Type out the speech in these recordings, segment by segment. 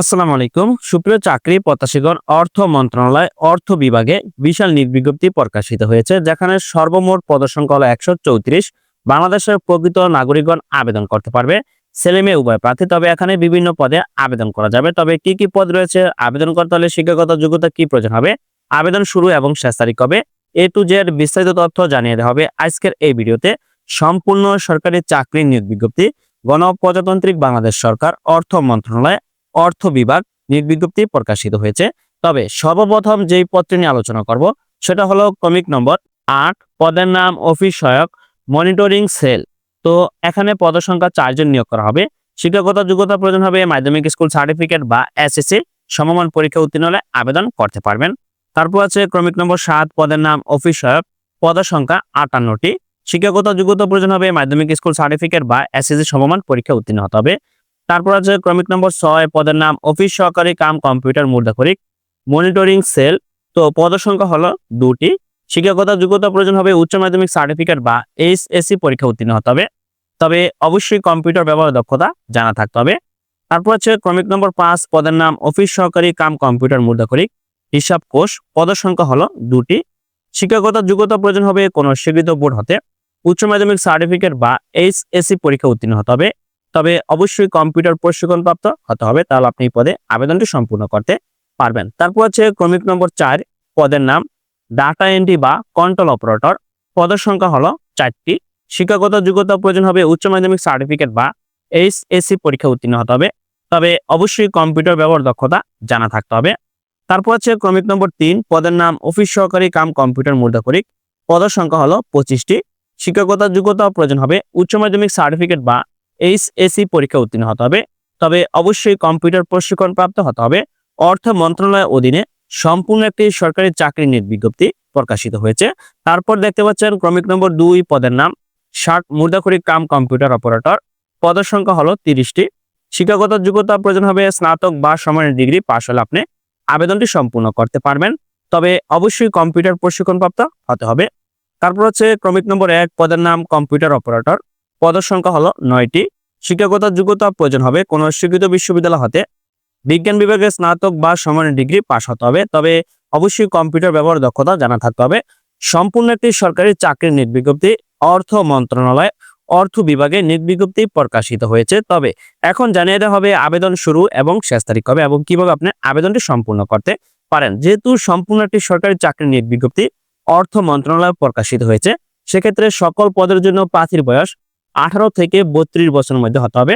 আসসালামু আলাইকুম। সুপ্রিয় চাকরি প্রত্যাশীগণ, অর্থ মন্ত্রণালয়, অর্থ বিভাগে বিশাল নির্বিজ্ঞপ্তি প্রকাশিত হয়েছে, যেখানে সর্বমোট পদসংখ্যা হলো একশো চৌত্রিশ বাংলাদেশের প্রকৃত নাগরিকগণ আবেদন করতে পারবে। ছেলে মেয়ে উভয় প্রার্থী, তবে এখানে বিভিন্ন পদে আবেদন করা যাবে। তবে কি কি পদ রয়েছে, আবেদন করতে হলে শিক্ষাগত যোগ্যতা কি প্রয়োজন হবে, আবেদন শুরু এবং শেষ তারিখ কবে, এ টু জেড বিস্তারিত তথ্য জানিয়ে দেওয়া হবে আজকের এই ভিডিওতে। সম্পূর্ণ সরকারি চাকরি নিয়োগ বিজ্ঞপ্তি গণপ্রজাতান্ত্রিক বাংলাদেশ সরকার, অর্থ মন্ত্রণালয় অর্থ বিভাগ নিয়োগ বিজ্ঞপ্তি প্রকাশিত হয়েছে। তবে সর্বপ্রথম যেই পদটি নিয়ে আলোচনা করব, সেটা হলো ক্রমিক নম্বর আট, পদের নাম অফিস সহায়ক, মনিটরিং সেল। তো এখানে পদের সংখ্যা চারজন নিয়োগ করা হবে। শিক্ষাগত যোগ্যতা প্রয়োজন হবে, মাধ্যমিক স্কুল সার্টিফিকেট বা এসএসসি, সমমান পরীক্ষা উত্তীর্ণ হলে আবেদন করতে পারবেন। তারপর আছে ক্রমিক নম্বর সাত, পদের নাম অফিস সহায়ক পদের সংখ্যা আটান্নটি। শিক্ষাগত যোগ্যতা প্রয়োজন হবে, মাধ্যমিক স্কুল সার্টিফিকেট বা এসএসসি সমমান পরীক্ষা উত্তীর্ণ হতে হবে। তারপর আছে ক্রমিক নম্বর ছয়, পদের নাম অফিস সহকারী কাম কম্পিউটার মুদ্রাকরিক মনিটরিং সেল, তো পদের সংখ্যা হলো দুটি। শিক্ষাগত যোগ্যতা প্রয়োজন হবে উচ্চ মাধ্যমিক সার্টিফিকেট বা এইচএসসি পরীক্ষা উত্তীর্ণ হতে হবে। তবে অবশ্যই কম্পিউটার ব্যবহার দক্ষতা জানা থাকতে হবে। তারপর আছে ক্রমিক নম্বর পাঁচ, পদের নাম অফিস সহকারী কাম কম্পিউটার মুদ্রাকরিক হিসাব কোষ পদের সংখ্যা হলো দুটি। শিক্ষাগত যোগ্যতা প্রয়োজন হবে কোনো স্বীকৃত বোর্ড হতে। উচ্চ মাধ্যমিক সার্টিফিকেট বা এইচএসসি পরীক্ষা উত্তীর্ণ হতে হবে। তবে অবশ্যই কম্পিউটার প্রশিক্ষণপ্রাপ্ত হতে হবে, তাহলে আপনি এই পদে আবেদনটি সম্পূর্ণ করতে পারবেন। তারপর হচ্ছে ক্রমিক নম্বর চার, পদের নাম ডাটা এন্ট্রি বা কন্ট্রোল অপারেটর পদের সংখ্যা হলো চারটি। শিক্ষাগত যোগ্যতা প্রয়োজন হবে উচ্চ মাধ্যমিক সার্টিফিকেট বা এইচএসসি পরীক্ষা উত্তীর্ণ হতে হবে, তবে অবশ্যই কম্পিউটার ব্যবহার দক্ষতা জানা থাকতে হবে। তারপর হচ্ছে ক্রমিক নম্বর তিন, পদের নাম অফিস সহকারী কাম কম্পিউটার মুদ্রাকরিক পদের সংখ্যা হলো পঁচিশটি। শিক্ষাগত যোগ্যতা প্রয়োজন হবে উচ্চ মাধ্যমিক সার্টিফিকেট বা এইচএসি পরীক্ষা উত্তীর্ণ হতে হবে। তবে অবশ্যই কম্পিউটার প্রশিক্ষণ প্রাপ্ত হতে হবে। অর্থ মন্ত্রণালয়ের অধীনে সম্পূর্ণ একটি সরকারি চাকরি নিয়োগ বিজ্ঞপ্তি প্রকাশিত হয়েছে। তারপর দেখতে পাচ্ছেন ক্রমিক নম্বর দুই পদের নাম ষাট মুদ্রাখরি কাম কম্পিউটার অপারেটর। পদের সংখ্যা হলো তিরিশটি। শিক্ষাগত যোগ্যতা প্রয়োজন হবে স্নাতক বা সমানের ডিগ্রি পাশ হলে আপনি আবেদনটি সম্পূর্ণ করতে পারবেন। তবে অবশ্যই কম্পিউটার প্রশিক্ষণপ্রাপ্ত হতে হবে। তারপর হচ্ছে ক্রমিক নম্বর এক পদের নাম কম্পিউটার অপারেটর। পদের সংখ্যা হলো নয়টি। শিক্ষাগত যোগ্যতা প্রয়োজন হবে। কোনো স্বীকৃত বিশ্ববিদ্যালয় হতে বিজ্ঞান বিভাগে স্নাতক বা সমানের ডিগ্রি পাশ হতে হবে। তবে অবশ্যই কম্পিউটার ব্যবহার দক্ষতা জানা থাকতে হবে। সম্পূর্ণ একটি সরকারি চাকরির নিয়োগ বিজ্ঞপ্তি অর্থ মন্ত্রণালয়, অর্থ বিভাগে নিয়োগ বিজ্ঞপ্তি প্রকাশিত হয়েছে। তবে এখন জানিয়ে দেওয়া হবে, আবেদন শুরু এবং শেষ তারিখ হবে এবং কীভাবে আপনি আবেদনটি সম্পূর্ণ করতে পারেন। যেহেতু সম্পূর্ণ একটি সরকারি চাকরির নিয়োগ বিজ্ঞপ্তি অর্থ মন্ত্রণালয় প্রকাশিত হয়েছে, সেক্ষেত্রে সকল পদের জন্য প্রার্থীর বয়স আঠারো থেকে বত্রিশ বছরের মধ্যে হতে হবে।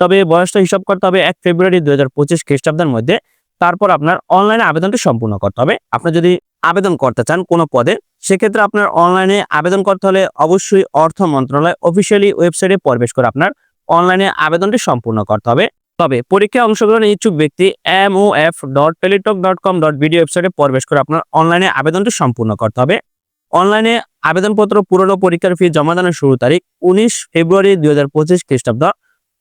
তবে বয়সটা হিসাব করতে হবে এক ফেব্রুয়ারি দু হাজার পঁচিশ খ্রিস্টাব্দের মধ্যে। তারপর আপনার অনলাইনে আবেদনটি সম্পূর্ণ করতে হবে। আপনি যদি আবেদন করতে চান কোনো পদে, সেক্ষেত্রে আপনার অনলাইনে আবেদন করতে হলে অবশ্যই অর্থ মন্ত্রণালয় অফিসিয়ালি ওয়েবসাইটে প্রবেশ করে আপনার অনলাইনে আবেদনটি সম্পূর্ণ করতে হবে। তবে পরীক্ষায় অংশগ্রহণের ইচ্ছুক ব্যক্তি M O F dot Teletalk dot com dot BD ওয়েবসাইটে প্রবেশ করে আপনার অনলাইনে আবেদনটি সম্পূর্ণ করতে হবে। অনলাইনে আবেদনপত্র পুরনো পরীক্ষার ফি জমা দানের শুরু তারিখ উনিশ ফেব্রুয়ারি দুই হাজার পঁচিশ খ্রিস্টাব্দ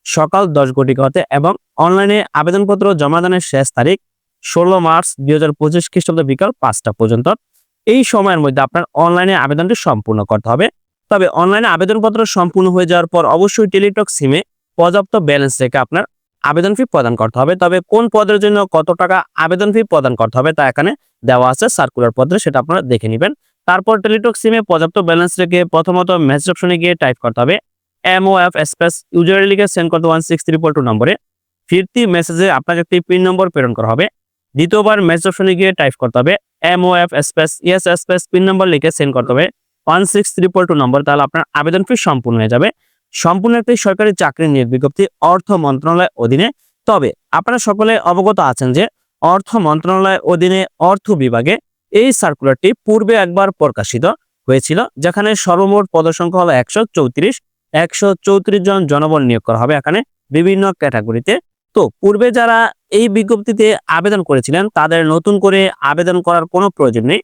সকাল দশ ঘটিকা হতে এবং অনলাইনে আবেদনপত্র জমা দানের শেষ তারিখ ষোলো মার্চ দুই হাজার পঁচিশ খ্রিস্টাব্দ বিকাল পাঁচটা পর্যন্ত। এই সময়ের মধ্যে আপনার অনলাইনে আবেদনটি সম্পূর্ণ করতে হবে। তবে অনলাইনে আবেদনপত্র সম্পূর্ণ হয়ে যাওয়ার পর অবশ্যই টেলিটক সিমে পর্যাপ্ত ব্যালেন্স রেখে আপনার আবেদন ফি প্রদান করতে হবে। তবে কোন পদের জন্য কত টাকা আবেদন ফি প্রদান করতে হবে তা এখানে দেওয়া আছে। সার্কুলার পত্রে সেটা আপনারা দেখে নেবেন। তারপর টেলিটক সিমে পর্যাপ্ত ব্যালেন্স রেখে প্রথমত মেসেজ অপশনে গিয়ে টাইপ করতে হবে M O F space user লিখে সেন্ড করতে ওয়ান সিক্স ত্রিপল টু নম্বরে। ফিরতি মেসেজে আপনাকে একটি পিন নম্বর প্রেরণ করা হবে। দ্বিতীয়বার মেসেজ অপশনে গিয়ে টাইপ করতে হবে M O F space ES space PIN number লিখে সেন্ড করতে হবে one six triple two number, তাহলে আপনার আবেদন ফি সম্পূর্ণ হয়ে যাবে। সম্পূর্ণ একটি সরকারি চাকরির নিয়োগ বিজ্ঞপ্তি অর্থ মন্ত্রণালয়ের অধীনে। তবে আপনারা সকলে অবগত আছেন যে অর্থ মন্ত্রণালয়ের অধীনে অর্থ বিভাগে এই সার্কুলারটি পূর্বে একবার প্রকাশিত হয়েছিল, যেখানে সর্বমোট পদসংখ্যা হলো একশো চৌত্রিশ। একশো চৌত্রিশ জন জনবল নিয়োগ করা হবে এখানে বিভিন্ন ক্যাটাগরিতে। তো পূর্বে যারা এই বিজ্ঞপ্তিতে আবেদন করেছিলেন, তাদের নতুন করে আবেদন করার কোনো প্রয়োজন নেই।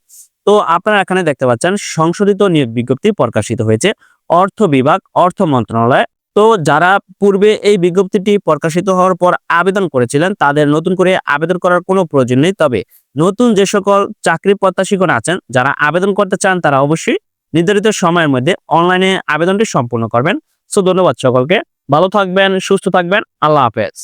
তো আপনারা এখানে দেখতে পাচ্ছেন, সংশোধিত নিয়োগ বিজ্ঞপ্তি প্রকাশিত হয়েছে। অর্থ বিভাগ, অর্থ মন্ত্রণালয় তো যারা পূর্বে এই বিজ্ঞপ্তিটি প্রকাশিত হওয়ার পর আবেদন করেছিলেন, তাদের নতুন করে আবেদন করার কোনো প্রয়োজন নেই। তবে নতুন যে সকল চাকরি প্রত্যাশীগণ আছেন, যারা আবেদন করতে চান, তারা অবশ্যই নির্ধারিত সময়ের মধ্যে অনলাইনে আবেদনটি সম্পূর্ণ করবেন। সো ধন্যবাদ সকলকে। ভালো থাকবেন, সুস্থ থাকবেন। আল্লাহ হাফেজ।